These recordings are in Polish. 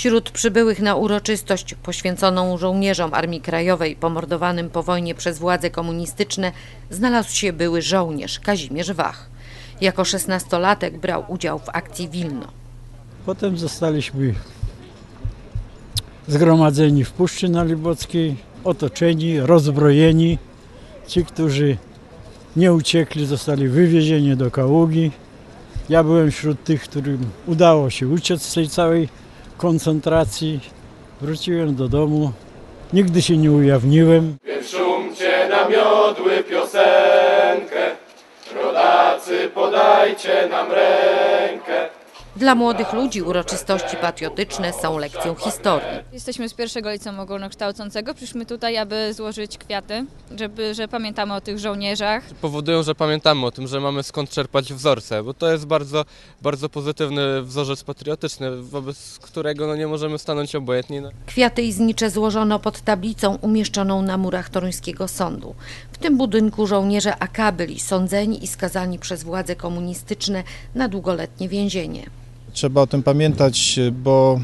Wśród przybyłych na uroczystość poświęconą żołnierzom Armii Krajowej pomordowanym po wojnie przez władze komunistyczne znalazł się były żołnierz Kazimierz Wach. Jako szesnastolatek brał udział w akcji Wilno. Potem zostaliśmy zgromadzeni w Puszczy Nalibockiej, otoczeni, rozbrojeni. Ci, którzy nie uciekli, zostali wywiezieni do Kaługi. Ja byłem wśród tych, którym udało się uciec z tej całej koncentracji. Wróciłem do domu. Nigdy się nie ujawniłem. Więc szumcie na miodły piosenkę, rodacy podajcie nam rękę. Dla młodych ludzi uroczystości patriotyczne są lekcją historii. Jesteśmy z pierwszego liceum ogólnokształcącego. Przyszliśmy tutaj, aby złożyć kwiaty, żeby, że pamiętamy o tych żołnierzach. powodują, że pamiętamy o tym, że mamy skąd czerpać wzorce, bo to jest bardzo, bardzo pozytywny wzorzec patriotyczny, wobec którego no, nie możemy stanąć obojętni. No. Kwiaty i znicze złożono pod tablicą umieszczoną na murach toruńskiego sądu. W tym budynku żołnierze AK byli sądzeni i skazani przez władze komunistyczne na długoletnie więzienie. Trzeba o tym pamiętać, bo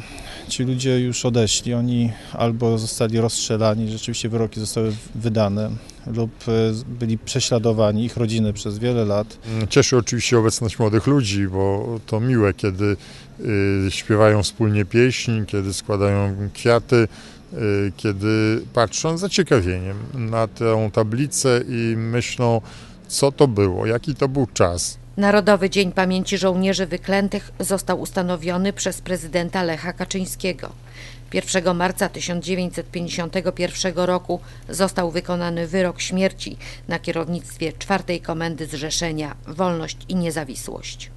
ci ludzie już odeszli. Oni albo zostali rozstrzelani, rzeczywiście wyroki zostały wydane, lub e, byli prześladowani, ich rodziny przez wiele lat. Cieszy oczywiście obecność młodych ludzi, bo to miłe, kiedy y, śpiewają wspólnie pieśń, kiedy składają kwiaty, y, kiedy patrzą z zaciekawieniem na tę tablicę i myślą, co to było, jaki to był czas. Narodowy Dzień Pamięci Żołnierzy Wyklętych został ustanowiony przez prezydenta Lecha Kaczyńskiego. 1 marca 1951 roku został wykonany wyrok śmierci na kierownictwie czwartej komendy zrzeszenia Wolność i Niezawisłość.